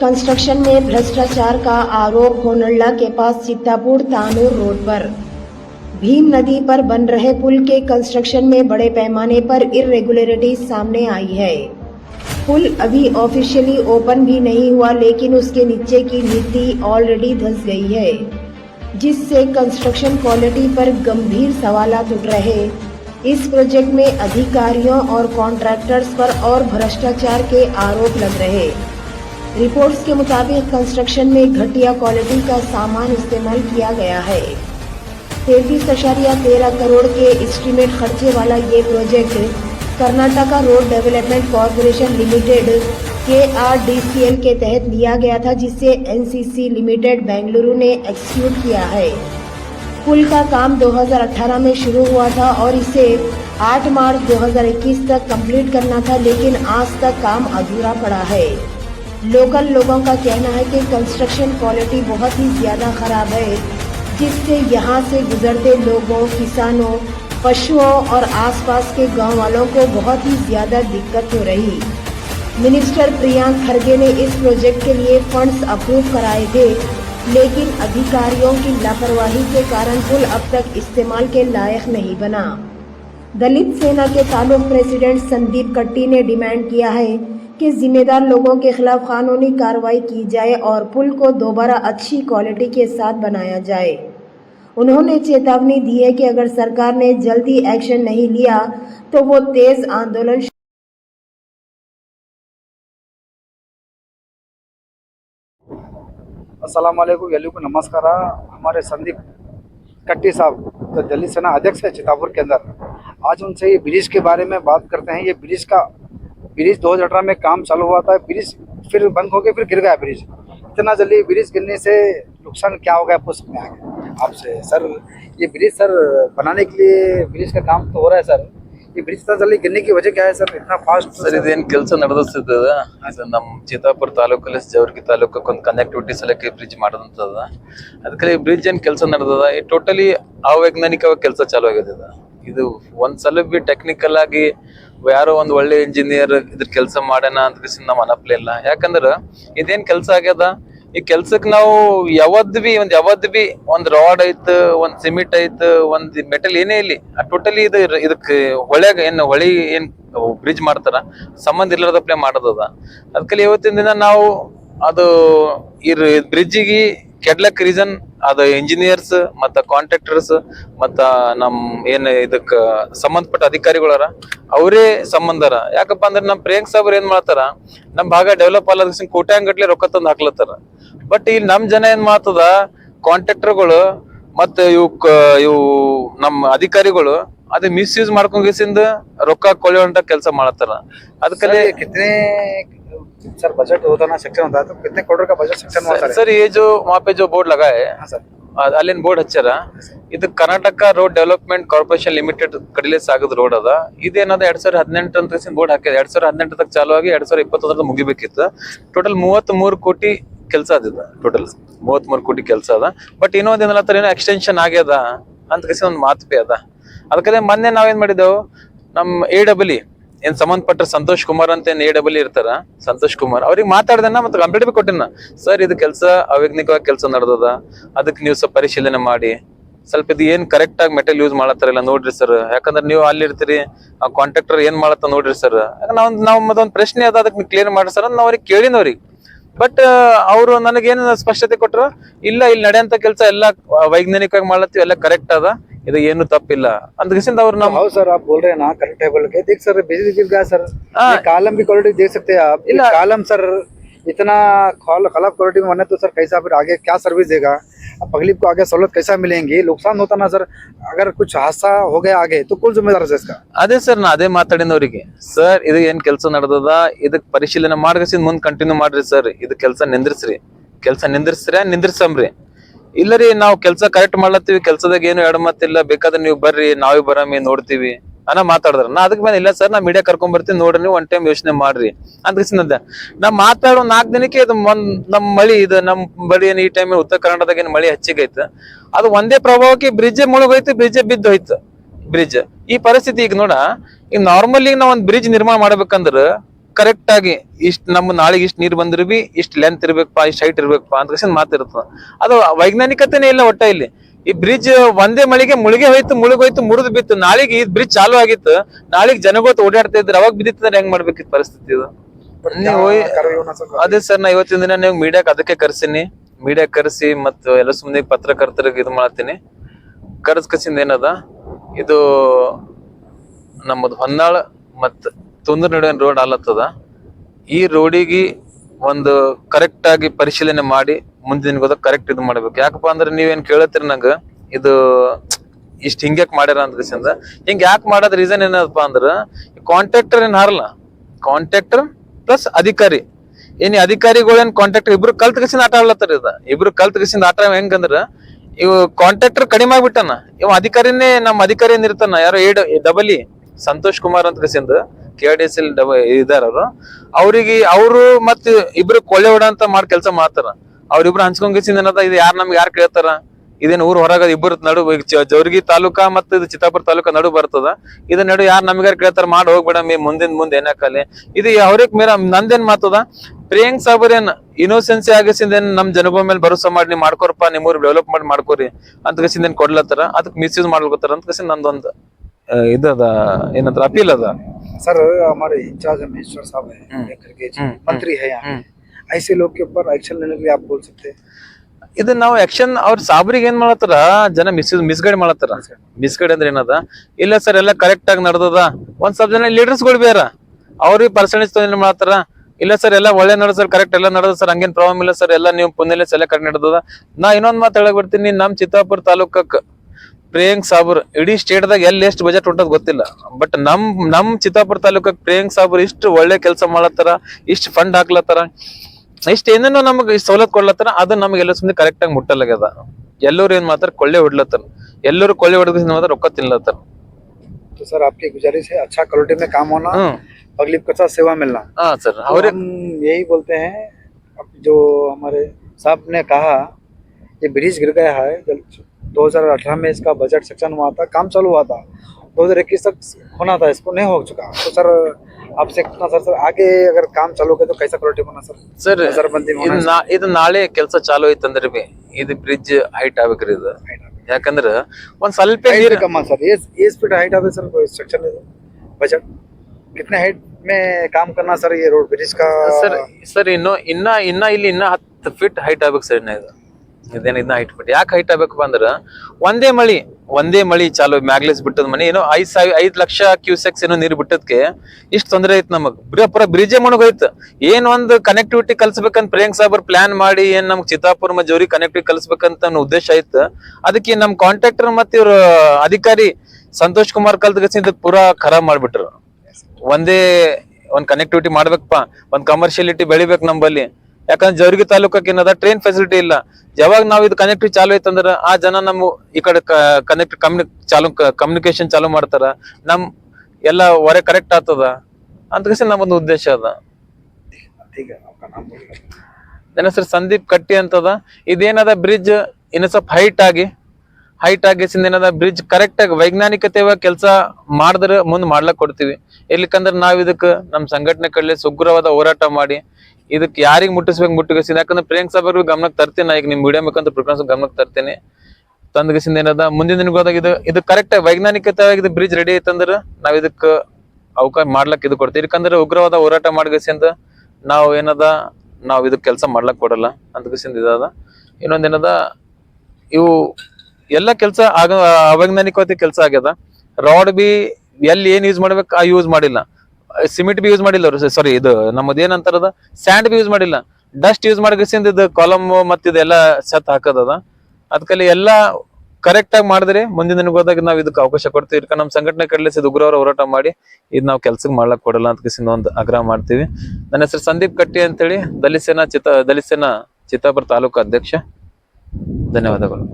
Construction में भ्रष्टाचार का आरोप होनल्ला के पास सीतापुर, तानूर रोड पर। भीम नदी पर बन रहे पुल के कंस्ट्रक्शन में बड़े पैमाने पर इरेगुलरिटी सामने आई है। पुल अभी ऑफिशियली ओपन भी नहीं हुआ, लेकिन उसके नीचे की नीति ऑलरेडी धस गई है, जिससे कंस्ट्रक्शन क्वालिटी पर गंभीर सवाल उठ रहे। इस प्रोजेक्ट में अधिकारियों और कॉन्ट्रैक्टर्स पर और भ्रष्टाचार के आरोप लग रहे। रिपोर्ट्स के मुताबिक कंस्ट्रक्शन में घटिया क्वालिटी का सामान इस्तेमाल किया गया है। तैतीस अशारिया तेरह करोड़ के एस्टीमेट खर्चे वाला ये project Karnataka road development corporation limited K R D C L के तहत लिया गया था, जिसे N C C limited Bengaluru ने एक्सिक्यूट किया है। पुल का काम 2018 में शुरू हुआ था और इसे 8 मार्च 2021 तक कंप्लीट करना था, लेकिन आज तक काम अधूरा पड़ा है। लोकल लोगों का कहना है कि कंस्ट्रक्शन क्वालिटी बहुत ही ज़्यादा ख़राब है, जिससे यहाँ से गुजरते लोगों, किसानों, पशुओं और आसपास के गाँव वालों को बहुत ही ज़्यादा दिक्कत हो रही। मिनिस्टर प्रियांक खरगे ने इस प्रोजेक्ट के लिए फंड्स अप्रूव कराए थे, लेकिन अधिकारियों की लापरवाही के कारण पुल अब तक इस्तेमाल के लायक नहीं बना। दलित सेना के तालुक प्रेसिडेंट संदीप कट्टी ने डिमांड किया है कि जिम्मेदार लोगों के खिलाफ कानूनी कार्रवाई की जाए और पुल को दोबारा अच्छी क्वालिटी के साथ बनाया जाए। उन्होंने चेतावनी दी है कि अगर सरकार ने जल्दी एक्शन नहीं लिया तो वो तेज आंदोलन अस्सलाम वालेकुम एल्लू नमस्कार। हमारे संदीप कट्टी साहब तो दिल्ली सेना अध्यक्ष है चितापुर के अंदर, आज उनसे ये ब्रिज के बारे में बात करते हैं। ये ब्रिज का ब्रिज 2018 में काम चालू हुआ था ब्रिज फिर बंद हो गया फिर गिर गया ब्रिज इतना जल्दी ब्रिज गिरने से नुकसान क्या हो गया पूछ सकते हैं आगे आपसे सर ये ब्रिज सर बनाने के लिए ब्रिज का काम तो हो रहा है सर ये ब्रिज इतना जल्दी गिरने की वजह क्या है सर इतना फास्ट ಸರ್ ಇದೇನ್ ಕೆಲಸ ನಡೆದಿರ್ತದ ಇದು ನಮ್ ಚಿತ್ತಾಪುರ ತಾಲೂಕಲ್ಲಿ ಜವರ್ಗಿ ತಾಲೂಕಕ್ಕೆ ಒಂದು ಕನೆಕ್ಟಿವಿಟಿ ಸಲಕ್ಕೆ ಬ್ರಿಡ್ಜ್ ಮಾಡೋದಂತದ ಅದಕ್ಕೆ ಈ ಬ್ರಿಡ್ಜ್ ಏನ್ ಕೆಲಸ ನಡೆದದ ಈ ಟೋಟಲಿ ಅವೈಜ್ಞಾನಿಕವಾಗಿ ಕೆಲಸ ಚಾಲು ಆಗಿದೆ ಇದು. ಇದು ಒಂದ್ ಸಲ ಬಿ ಟೆಕ್ನಿಕಲ್ ಆಗಿ ಯಾರೋ ಒಂದು ಒಳ್ಳೆ ಇಂಜಿನಿಯರ್ ಇದ್ರ ಕೆಲಸ ಮಾಡೋಣ ಅಂತ ನಮ್ಮ ಅನಪ್ಲೆ ಇಲ್ಲ. ಯಾಕಂದ್ರ ಇದೇನ್ ಕೆಲಸ ಆಗ್ಯದ? ಈ ಕೆಲ್ಸಕ್ ನಾವು ಯಾವದ್ ಬಿ ಒಂದ್ ಯಾವದ್ ಬಿ ಒಂದ್ ರಾಡ್ ಐತ್, ಒಂದ್ ಸಿಮೆಂಟ್ ಐತ್, ಒಂದ್ ಮೆಟಲ್ ಏನೇ ಇಲ್ಲಿ ಟೋಟಲಿ ಇದು ಇದಕ್ ಹೊಳ್ಯಾಗ ಏನ್ ಹೊಳಿ ಏನ್ ಬ್ರಿಡ್ಜ್ ಮಾಡ್ತಾರ, ಸಂಬಂಧ ಇರ್ಲಾರ್ದಪ್ಲೆ ಮಾಡೋದದ ಅದಕ್ಕೆ ಇವತ್ತಿನ ದಿನ ನಾವು ಅದು ಈ ಬ್ರಿಡ್ಜಿಗೆ ಕೆಡ್ಲಕ್ ರೀಸನ್ ಅದು ಇಂಜಿನಿಯರ್ಸ್ ಮತ್ತ ಕಾಂಟ್ರಾಕ್ಟರ್ಸ್ ಮತ್ತ ನಮ್ ಏನ್ ಇದಕ್ಕೆ ಸಂಬಂಧಪಟ್ಟ ಅಧಿಕಾರಿಗಳರ, ಅವರೇ ಸಂಬಂಧರ. ಯಾಕಪ್ಪ ಅಂದ್ರೆ ನಮ್ ಪ್ರಿಯಾಂಕ್ ಸಾಬ್ರು ಏನ್ ಮಾಡ್ತಾರ, ನಮ್ ಭಾಗ ಡೆವಲಪ್ ಅಲ್ಲದ ಕೋಟ್ಯಾಂಗಟ್ಲೆ ರೊಕ್ಕ ತಂದು ಹಾಕ್ಲತ್ತಾರ. ಬಟ್ ಇಲ್ಲಿ ನಮ್ ಜನ ಏನ್ ಮಾಡ್ತದ ಕಾಂಟ್ರಾಕ್ಟರ್ಗಳು ಮತ್ತ ಇವು ಕ- ಇವು ನಮ್ಮ ಅಧಿಕಾರಿಗಳು ಅದು ಮಿಸ್ಯೂಸ್ ಮಾಡ್ಕೊಂಡ್ ರೊಕ್ಕ ಕೊಳ್ಳುವಂತ ಕೆಲಸ ಮಾಡತ್ತಾರ ಅದಕ್ಕೆ सर ये कितने सर बजट होता ना सेक्शन होता है तो कितने करोड़ का बजट सेक्शन होता है सर ये जो वहाँ पे जो बोर्ड लगा है हाँ सर ಅದ್- ಅಲ್ಲಿನ್ ಬೋರ್ಡ್ ಹಚ್ಚಾರ ಇದು Karnataka road development corporation limited ಕಡಿಲೆ ಸಾಗದ road ಅದ ಇದೇನದ ಎರಡ್ ಸಾವಿರದ ಹದಿನೆಂಟು ಅಂತ ಬೋರ್ಡ್ ಹಾಕಿದೆ ಎರಡ್ ಸಾವಿರದ ಹದಿನೆಂಟು ತಕ್ಕ ಚಾಲು ಆಗಿ ಎರಡ್ ಸಾವಿರದ ಇಪ್ಪತ್ತೊಂದರದ ಮುಗಿಬೇಕಿತ್ತು ಟೋಟಲ್ ಮೂವತ್ತ್ ಮೂರು ಕೋಟಿ ಕೆಲಸ ಅದಿದೆ ಟೋಟಲ್ ಮೂವತ್ತ್ ಮೂರು ಕೋಟಿ ಕೆಲಸ ಅದ. ಬಟ್ ಇನ್ನೊಂದ್ ಏನಲ್ಲ ಏನೋ ಎಕ್ಸ್ಟೆನ್ಷನ್ ಆಗ್ಯದ ಅಂತ ಕಸಿ ಒಂದು ಮಾತು ಪೇ ಅದ. ಅದಕ್ಕೆ ಮೊನ್ನೆ ನಾವೇನ್ ಮಾಡಿದೆವು ನಮ್ಮ ಎ ಡಬಲ್ ಏನ್ ಸಂಬಂಧಪಟ್ಟ ಸಂತೋಷ್ ಕುಮಾರ್ ಅಂತ ಏನ್ ಎ ಡಬಲ್ ಇರ್ತಾರ, ಸಂತೋಷ್ ಕುಮಾರ್, ಅವ್ರಿಗೆ ಮಾತಾಡ್ದನ್ನ ಮತ್ತೆ ಕಂಪ್ಲೀಟ್ ಬಿ ಕೊಟ್ಟಿನ ಸರ್, ಇದು ಕೆಲಸ ಅವೈಜ್ಞಾನಿಕವಾಗಿ ಕೆಲಸ ನಡೆದದ ಅದಕ್ಕೆ ನೀವು ಸ್ವಲ್ಪ ಪರಿಶೀಲನೆ ಮಾಡಿ. ಸ್ವಲ್ಪ ಇದು ಏನ್ ಕರೆಕ್ಟ್ ಆಗಿ ಮೆಟಲ್ ಯೂಸ್ ಮಾಡತ್ತಾರಲ್ಲ ನೋಡ್ರಿ ಸರ್ ಯಾಕಂದ್ರೆ ನೀವು ಅಲ್ಲಿ ಇರ್ತೀರಿ, ಆ ಕಾಂಟ್ರಾಕ್ಟರ್ ಏನ್ ಮಾಡತ್ತ ನೋಡ್ರಿ ಸರ್ ನಾವ್ ನಾವ್ ಪ್ರಶ್ನೆ ಅದ ಅದಕ್ಕೆ ಕ್ಲಿಯರ್ ಮಾಡಿ ಸರ್ ನಾವ್ ಅವ್ರಿಗೆ ಕೇಳಿನವ್ರಿಗೆ. ಬಟ್ ಅವರು ನನಗೇನು ಸ್ಪಷ್ಟತೆ ಕೊಟ್ರು ಇಲ್ಲ ಇಲ್ಲಿ ನಡೆಯಂತ ಕೆಲಸ ಎಲ್ಲ ವೈಜ್ಞಾನಿಕವಾಗಿ ಮಾಡ್ಲತ್ತೀವಿ ಎಲ್ಲ ಕರೆಕ್ಟ್ ಅದ ಇದು ಏನು ತಪ್ಪಿಲ್ಲ ಅಂತ ಅವ್ರು ನಮ್ಮ हाउ सर आप बोल रहे हैं ना करेक्ट है बोल के देख सर बिजली गिर गया सर हाँ। ये कॉलम भी क्वालिटी देख सकते हैं आप ये इला- कॉलम सर इतना खल- खराब क्वालिटी में बने तो सर कैसा फिर आगे क्या सर्विस देगा अब पब्लिक को आगे सहूलत कैसा मिलेंगी नुकसान होता ना सर अगर कुछ हादसा हो गया आगे तो कौन जिम्मेदार है इसका ಅದೇ ಸರ್ ನಾ ಅದೇ ಮಾತಾಡಿನವ್ರಿಗೆ ಸರ್ ಇದು ಏನ್ ಕೆಲಸ ನಡೆದದ ಇದಕ್ ಪರಿಶೀಲನೆ ಮಾಡ್ಕಸಿಂದ ಮುಂದ್ ಕಂಟಿನ್ಯೂ ಮಾಡ್ರಿ ಸರ್ ಇದು ಕೆಲಸ ನಿಂದ್ರಿಸ್ರಿ ಕೆಲಸ ನಿಂದ್ರಿಸ್ರಿ ನಿಂದ್ರಿಸಮ್ರಿ ಇಲ್ಲರಿ ನಾವು ಕೆಲಸ ಕರೆಕ್ಟ್ ಮಾಡ್ಲತ್ತೀವಿ ಕೆಲಸದಾಗ ಏನು ಎಡಮತ್ತಿಲ್ಲ ಬೇಕಾದ್ರೆ ನೀವು ಬರ್ರಿ ನಾವೇ ಬರಮಿ ನೋಡ್ತೀವಿ ಅನ್ನ ಮಾತಾಡಿದ್ರ ನಾ ಅದಕ್ಕೆ ಮೇಲೆ ಇಲ್ಲ ಸರ್, ನಾ ಮೀಡಿಯಾ ಕರ್ಕೊಂಡ್ ಬರ್ತೀನಿ, ನೋಡ್ರಿ ನೀವು ಒನ್ ಟೈಮ್ ಯೋಚನೆ ಮಾಡ್ರಿ. ಅಂತ ನಾ ಮಾತಾಡೋ ನಾಲ್ಕು ದಿನಕ್ಕೆ ಇದು ನಮ್ ಮಳಿ ಇದು, ನಮ್ ಬಳಿ ಏನ್ ಈ ಟೈಮ್ ಉತ್ತರ ಕರ್ನಾಟಕದಾಗ ಏನ್ ಮಳಿ ಹೆಚ್ಚಿಗೈತೆ ಅದು ಒಂದೇ ಪ್ರಭಾವಕ್ಕೆ ಬ್ರಿಡ್ಜ್ ಮುಳುಗೋಯ್ತು ಬ್ರಿಡ್ಜ್ ಬಿದ್ದು ಹೋಯ್ತು. ಬ್ರಿಡ್ಜ್ ಈ ಪರಿಸ್ಥಿತಿ ಈಗ ನೋಡ, ಈಗ ನಾರ್ಮಲಿ ನಾವ್ ಒಂದ್ ಬ್ರಿಡ್ಜ್ ನಿರ್ಮಾಣ ಮಾಡ್ಬೇಕಂದ್ರ ಕರೆಕ್ಟ್ ಆಗಿ ಇಷ್ಟ್ ನಮ್ಮ ನಾಳೆಗೆ ಇಷ್ಟು ನೀರು ಬಂದ್ರು ಬಿ ಇಷ್ಟು ಲೆಂತ್ ಇರ್ಬೇಕಪ್ಪ ಇಷ್ಟು ಹೈಟ್ ಇರ್ಬೇಕಪ್ಪ ಅಂತ ಮಾತಿರ್ತದ ಅದು ವೈಜ್ಞಾನಿಕತೆನೇ ಇಲ್ಲ ಒಟ್ಟ ಇಲ್ಲಿ. ಈ ಬ್ರಿಡ್ಜ್ ಒಂದೇ ಮಳಿಗೆ ಮುಳುಗೆ ಹೋಯ್ತು ಮುಳುಗೋಯ್ತು ಮುರಿದು ಬಿತ್ತು. ನಾಳೆಗೆ ಈ ಬ್ರಿಡ್ಜ್ ಚಾಲು ಆಗಿತ್ತು. ನಾಳೆಗೆ ಜನಗೊತ್ತು ಓಡಾಡ್ತಾ ಇದ್ರೆ ಅವಾಗ ಬಿದ್ದಿತ್ತಂದ್ರೆ ಹೆಂಗ್ ಮಾಡ್ಬೇಕಿತ್ತು ಪರಿಸ್ಥಿತಿ ಇದು? ಅದೇ ಸರ್ ನಾ ಇವತ್ತಿನ ದಿನ ನೀವು ಮೀಡಿಯಾಕ್ ಅದಕ್ಕೆ ಕರ್ಸಿನಿ. ಮೀಡಿಯಾ ಕರೆಸಿ ಮತ್ತು ಎಲ್ಲ ಸುಮ್ಮನೆ ಪತ್ರಕರ್ತರಿಗೆ ಇದು ಮಾಡ್ತೀನಿ. ಕರ್ಸ್ ಕಸಿಂದ ಏನದ? ಇದು ನಮ್ಮದು ಹೊನ್ನಾಳ ಮತ್ತು ತುಂದೂರ್ ನಡುವಿನ ರೋಡ್ ಆಲತ್ತದ ಈ ರೋಡಿಗೆ ಒಂದು ಕರೆಕ್ಟ್ ಆಗಿ ಪರಿಶೀಲನೆ ಮಾಡಿ ಮುಂದಿನ ಕರೆಕ್ಟ್ ಇದು ಮಾಡ್ಬೇಕು. ಯಾಕಪ್ಪ ಅಂದ್ರೆ ನೀವೇನ್ ಕೇಳತ್ತೀರಿ ನಂಗೆ? ಇದು ಇಷ್ಟ ಹಿಂಗ್ಯಾಕ್ ಮಾಡ್ಯಾರ ಅಂತ ಕಿಸಿಂದ ಹಿಂಗ್ ಯಾಕೆ ಮಾಡೋದ್ ರೀಸನ್ ಏನಪ್ಪ ಅಂದ್ರ ಕಾಂಟ್ರಾಕ್ಟರ್ ಏನ್ ಹಾರಲ್ಲ. ಕಾಂಟ್ರಾಕ್ಟರ್ ಪ್ಲಸ್ ಅಧಿಕಾರಿ. ಏನ್ ಅಧಿಕಾರಿಗಳು ಏನ್ ಕಾಂಟ್ರಾಕ್ಟರ್ ಇಬ್ರು ಕಲ್ತ್ ಕಸಿಂದ ಆಟ ಆಡ್ಲತ್ತಾರ ಇದ. ಇಬ್ರು ಕಲ್ತ್ ಕಸಿಂದ ಆಟ ಹೆಂಗಂದ್ರ, ಇವ್ ಕಾಂಟ್ರಾಕ್ಟರ್ ಕಡಿಮೆ ಆಗ್ಬಿಟ್ಟನ. ಇವ ಅಧಿಕಾರಿನೇ ನಮ್ಮ ಅಧಿಕಾರಿ ಏನ್ ಇರ್ತಾನ. ಯಾರೋ A double E Santosh Kumar ಅಂತ ಕಸಿಂದ. ಕೆ ಡಿ ಎಸ್ ಇದಾರ ಅವ್ರು ಅವ್ರಿಗೆ ಅವರು ಮತ್ತೆ ಇಬ್ರು ಕೊಳ್ಳೆ ಹೊಡ ಅಂತ ಮಾಡಿ ಕೆಲಸ ಮಾಡ್ತಾರ. ಅವ್ರಿಬ್ರು ಹಂಚ್ಕೊಂಡ್ ಇದು ಯಾರು ನಮ್ಗೆ ಯಾರು ಕೇಳ್ತಾರ? ಇದೇನು ಊರ್ ಹೊರಗ ಇಬ್ಬರು ನಡು ಜವರ್ಗಿ ತಾಲೂಕಾ ಮತ್ತೆ ಇದು ಚಿತ್ತಾಪುರ ತಾಲೂಕಾ ನಡು ಬರ್ತದ. ಇದ ನಡು ಯಾರ್ ನಮ್ಗಾರ ಕೇಳ್ತಾರ ಮಾಡಿ ಹೋಗ್ಬೇಡ, ಮೇ ಮುಂದಿನ ಮುಂದೆ ಏನಕ್ಕಲ್ಲಿ ಇದು ಅವ್ರಿಗೆ ಮೇರ ನಂದೇನ್ ಮಾತದ? ಪ್ರಿಯಾಂಕ್ ಏನ್ ಇನೋಸೆನ್ಸಿ ಆಗಿಸಿಂದ ಏನ್ ನಮ್ ಜನಭೂಮಿ ಮೇಲೆ ಭರೋಸಾ ಮಾಡಿ ನೀವ್ ಮಾಡ್ಕೊರಪ್ಪ ನಿಮ್ಮೂರ್ ಡೆವಲಪ್ ಮಾಡಿ ಮಾಡ್ಕೋರಿ ಅಂತ ಕಸಿಂದ ಕೊಡ್ಲತ್ತಾರ? ಅದಕ್ಕೆ ಮಿಸ್ಯೂಸ್ ಮಾಡ್ಲತ್ತಾರ ಅಂತ ಕಸಿಂದ ನಂದೊಂದ್ ಇದದ ಏನಂತಾರ ಅಪೀಲ್ ಅದ सर हमारे इंचार्ज मिनिस्टर साहब है हम्म। लेकर के हम्म, मंत्री है यहाँ हम्म। ऐसे लोग के ऊपर एक्शन लेने के लिए आप बोल सकते हैं ಇದು ನಾವು ಆಕ್ಷನ್ ಅವ್ರ ಸಾಬ್ರಿಗೆ ಏನ್ ಮಾಡತ್ತಾರ ಜನ ಮಿಸ್ ಮಿಸ್ಗೈಡ್ ಮಾಡತ್ತಾರ ಮಿಸ್ಗೈಡ್ ಅಂದ್ರೆ ಏನದ ಇಲ್ಲ ಸರ್ ಎಲ್ಲ ಕರೆಕ್ಟ್ ಆಗಿ ನಡ್ದದ ಒಂದ್ ಸ್ವಲ್ಪ ಜನ ಲೀಡರ್ಸ್ ಗಳು ಬೇರ ಅವ್ರಿಗೆ ಪರ್ಸೆಂಟೇಜ್ ತೊಂದ್ರೆ ಮಾಡತ್ತಾರ ಇಲ್ಲ ಸರ್ ಎಲ್ಲ ಒಳ್ಳೆ ನಡ ಸರ್ ಕರೆಕ್ಟ್ ಎಲ್ಲ ನಡೆದ ಸರ್ ಹಂಗೇನ್ ಪ್ರಾಬ್ಲಮ್ ಇಲ್ಲ ಸರ್ ಎಲ್ಲ ನೀವು ಪುಣ್ಯಲೆ ಎಲ್ಲ ಕರೆಕ್ಟ್ ನಡೆದದ ನಾ ಇನ್ನೊಂದ್ ಮಾತು ಹೇಳಕ್ ಬರ್ತೀನಿ ನಮ್ ಚಿತ್ತಾಪುರ ತಾಲೂಕಕ್ ಪ್ರಿಯಾಂಕ್ ಸಾಬರ್ ಇಡೀ ಸ್ಟೇಟ್ ದಾಗ ಎಲ್ಲಿ ಎಷ್ಟು ಬಜೆಟ್ ಉಂಟದ್ ಗೊತ್ತಿಲ್ಲ ಬಟ್ ನಮ್ ನಮ್ ಚಿತ್ತಾಪುರ ತಾಲೂಕಕ್ ಪ್ರಿಯಾಂಕ್ ಸಾಬರ್ ಇಷ್ಟು ಒಳ್ಳೆ ಕೆಲಸ ಮಾಡತ್ತಾರ ಇಷ್ಟು ಫಂಡ್ ಹಾಕ್ಲತ್ತಾರ ಇಷ್ಟ ಏನೇನೋ ನಮಗ್ ಇಷ್ಟ್ ಸವಲತ್ ಕೊಡ್ಲತ್ತಾರ ಅದು ನಮಗೆಲ್ಲ ಸುಮ್ಮನೆ ಕರೆಕ್ಟ್ ಆಗಿ ಮುಟ್ಟಲಾಗ್ಯದ ಎಲ್ಲರೂ ಏನ್ ಮಾಡ್ತಾರ ಕೊಳ್ಳೆ ಹೊಡ್ಲತ್ತಾರ ಎಲ್ಲರೂ ಕೊಳ್ಳೆ ಹೊಡೆದ ಮಾತ್ರ ರೊಕ್ಕ ತಿನ್ಲತ್ತಾರ तो सर आपकी गुजारिश है अच्छा क्वालिटी में काम होना ಹ್ಮ್ पब्लिक के साथ सेवा मिलना ಹಾ ಸರ್ तो ಅವ್ರಿಗೆ हम यही बोलते हैं अब जो हमारे साहब ने कहा ये ब्रिज गिर गया है जल- 2018 में इसका बजट सेक्शन हुआ था काम चालू हुआ था 2021 तक होना था इसको नहीं हो चुका तो सर आपसे कितना सर सर आगे अगर काम चालू करे तो कैसा क्वालिटी होना सर ಸರ್ नजरबंदी में ಇದು होना ನಾ ಇದು ನಾಳೆ ಕೆಲಸ ಚಾಲು ಐತಂದ್ರೆ ಬಿ ಇದು ಬ್ರಿಡ್ಜ್ ಹೈಟ್ ಆಗ್ಬೇಕ್ರಿ ಇದು ಯಾಕಂದ್ರ ಒಂದ್ ಸ್ವಲ್ಪ हाइट ನೀರ್ भी कम है सर ये ये स्पीड हाइट आता है सर कोई सेक्शन बजट कितने हाइट में काम करना सर ये रोड ब्रिज का ಸರ್ ಸರ್ ಇನ್ನು ಇನ್ನ ಇನ್ನ ಇಲ್ಲಿ ಇನ್ನ ಹತ್ತು ಫೀಟ್ ಹೈಟ್ ಆಗ್ಬೇಕು ಸರ್ ಇನ್ನ ಇದು ಇದೇನ ಇದನ್ನ ಹೈಟ್ ಫೀಟ್ ಯಾಕೆ ಹೈಟ್ ಆಗ್ಬೇಕಪ್ಪ ಅಂದ್ರೆ ಒಂದೇ ಮಳಿ ಒಂದೇ ಮಳಿ ಚಾಲು ಮ್ಯಾಗ್ಲಿಸ್ ಬಿಟ್ಟದ ಮನೆ. ಏನೋ ಐದ್ ಸಾವಿರ, ಐದ್ ಲಕ್ಷ ಕ್ಯೂಸೆಕ್ಸ್ ಏನೋ ನೀರು ಬಿಟ್ಟದ್ಕೆ ಇಷ್ಟು ತೊಂದರೆ ಐತ್ ನಮಗ್. ಪುರ ಬ್ರಿಡ್ಜೆ ಮುಣಗೋಯ್ತು ಏನ್ ಒಂದು ಕನೆಕ್ಟಿವಿಟಿ ಕಲ್ಸ್ಬೇಕಂತ ಪ್ರಿಯಾಂಕ್ ಸಾಬರ್ ಪ್ಲಾನ್ ಮಾಡಿ, ಏನ್ ನಮ್ಗೆ ಚಿತ್ತಾಪುರ ಮಜೋರಿ ಜೋರಿ ಕನೆಕ್ಟಿವಿಟಿ ಕಲ್ಸ್ಬೇಕಂತ ಉದ್ದೇಶ ಆಯ್ತು ಅದಕ್ಕೆ ನಮ್ ಕಾಂಟ್ರಾಕ್ಟರ್ ಮತ್ತೆ ಇವ್ರ ಅಧಿಕಾರಿ ಸಂತೋಷ್ ಕುಮಾರ್ ಕಲ್ತ್ಗಸಿಂದ ಪೂರಾ ಖರಾಬ್ ಮಾಡ್ಬಿಟ್ರು. ಒಂದೇ ಒಂದ್ ಕನೆಕ್ಟಿವಿಟಿ ಮಾಡ್ಬೇಕಪ್ಪ. ಒಂದ್ ಕಮರ್ಷಿಯಲಿಟಿ ಬೆಳಿಬೇಕು ನಂಬಲ್ಲಿ. ಯಾಕಂದ್ರೆ ಜವರ್ಗಿ ತಾಲೂಕಕ್ಕೆ ಏನದ ಟ್ರೈನ್ ಫೆಸಿಲಿಟಿ ಇಲ್ಲ. ಯಾವಾಗ ನಾವು ಇದು ಕನೆಕ್ಟ್ ಚಾಲು ಅಂದ್ರೆ ಆ ಜನ ನಮ್ಮ ಈ ಕಡೆ ಕನೆಕ್ಟ್ ಕಮ್ಯುನಿ ಚಾಲು ಕಮ್ಯುನಿಕೇಶನ್ ಚಾಲು ಮಾಡ್ತಾರ. ನಮ್ ಎಲ್ಲ ಹೊರೆ ಕರೆಕ್ಟ್ ಆಗ್ತದ. ಅಂತ ನಮ್ಮೊಂದು ಉದ್ದೇಶ ಅದ. ನನ್ನ ಹೆಸರು ಸಂದೀಪ್ ಕಟ್ಟಿ ಅಂತದ. ಇದೇನದ ಬ್ರಿಡ್ಜ್ ಇನ್ನು ಸ್ವಲ್ಪ ಹೈಟ್ ಆಗಿ ಹೈಟ್ ಆಗಿ ಏನದ ಬ್ರಿಡ್ಜ್ ಕರೆಕ್ಟ್ ಆಗಿ ವೈಜ್ಞಾನಿಕತೆ ಕೆಲಸ ಮಾಡಿದ್ರೆ ಮುಂದೆ ಮಾಡ್ಲಕ್ ಕೊಡ್ತೀವಿ. ಎಲ್ಲಿಕಂದ್ರೆ ನಾವು ಇದಕ್ಕೆ ನಮ್ಮ ಸಂಘಟನೆ ಕಡೆ ಸುಗ್ರವಾದ ಹೋರಾಟ ಮಾಡಿ ಇದಕ್ ಯಾರಿಗೆ ಮುಟ್ಟಿಸ್ಬೇಕು ಮುಟ್ಟಿಸಿದ ಯಾಕಂದ್ರೆ ಪ್ರಿಯಾಂಕ್ ಸಾಬರ್ ಗಮನಕ್ಕೆ ತರ್ತೀನಿ. ನಾ ಈಗ ನಿಮ್ ಮೀಡಿಯಾ ಬೇಕಂದ್ರೆ ಪ್ರಿಫರೆನ್ಸ್ ಗಮನಕ್ಕೆ ತರ್ತೀನಿ. ತಂದಗಸಿಂದ ಏನದ, ಮುಂದಿನ ದಿನಗೋದಾಗ ಇದು ಇದು ಕರೆಕ್ಟ್ ವೈಜ್ಞಾನಿಕವಾಗಿ ಇದು ಬ್ರಿಡ್ಜ್ ರೆಡಿ ಐತಂದ್ರ ನಾವ್ ಇದಕ್ಕೆ ಅವಕಾಶ ಮಾಡ್ಲಕ್ ಇದು ಕೊಡ್ತೀವಿ. ಯಾಕಂದ್ರೆ ಉಗ್ರವಾದ ಹೋರಾಟ ಮಾಡ್ಗಸಿಂದ ನಾವು ಏನದ, ನಾವು ಇದಕ್ಕೆ ಕೆಲಸ ಮಾಡ್ಲಕ್ ಕೊಡಲ್ಲ. ಅಂದಗಸಿಂದ ಇದಾದ. ಇನ್ನೊಂದ್ ಏನದ, ಇವು ಎಲ್ಲ ಕೆಲಸ ಆಗ ಅವೈಜ್ಞಾನಿಕತೆ ಕೆಲಸ ಆಗ್ಯದ. ರಾಡ್ ಬಿ ಎಲ್ಲಿ ಏನ್ ಯೂಸ್ ಮಾಡ್ಬೇಕು, ಆ ಯೂಸ್ ಮಾಡಿಲ್ಲ. ಸಿಮೆಂಟ್ ಬಿ ಯೂಸ್ ಮಾಡಿಲ್ಲ ಅವರು, ಸಾರಿ ಇದು ನಮ್ಮದು ಏನಂತಾರದ? ಸ್ಯಾಂಡ್ ಬಿ ಯೂಸ್ ಮಾಡಿಲ್ಲ. ಡಸ್ಟ್ ಯೂಸ್ ಮಾಡಿಸಿಂದ ಇದು ಕಾಲಮ್ ಮತ್ತ ಇದೆಲ್ಲ ಸತ್ ಹಾಕದದ. ಅದಕ್ಕಲ್ಲಿ ಎಲ್ಲ ಕರೆಕ್ಟ್ ಆಗಿ ಮಾಡಿದ್ರೆ ಮುಂದಿನ ದಿನಕ್ಕೆ ಹೋದಾಗ ನಾವು ಇದಕ್ಕೆ ಅವಕಾಶ ಕೊಡ್ತೀವಿ. ನಮ್ಮ ಸಂಘಟನೆ ಕಡ್ಲಿಸಿ ಇದು ಉಗ್ರವರ ಹೋರಾಟ ಮಾಡಿ ಇದು ನಾವು ಕೆಲ್ಸಕ್ಕೆ ಮಾಡ್ಲಕ್ ಕೊಡಲ್ಲ ಅಂತ ಒಂದು ಆಗ್ರಹ ಮಾಡ್ತೀವಿ. ನನ್ನ ಹೆಸರು ಸಂದೀಪ್ ಕಟ್ಟಿ ಅಂತೇಳಿ, ದಲಿತ ಸೇನಾ ಚಿತ್ತ ದಲಿತ ಸೇನಾ ಚಿತ್ತಾಪುರ ತಾಲೂಕು ಅಧ್ಯಕ್ಷ. ಧನ್ಯವಾದಗಳು.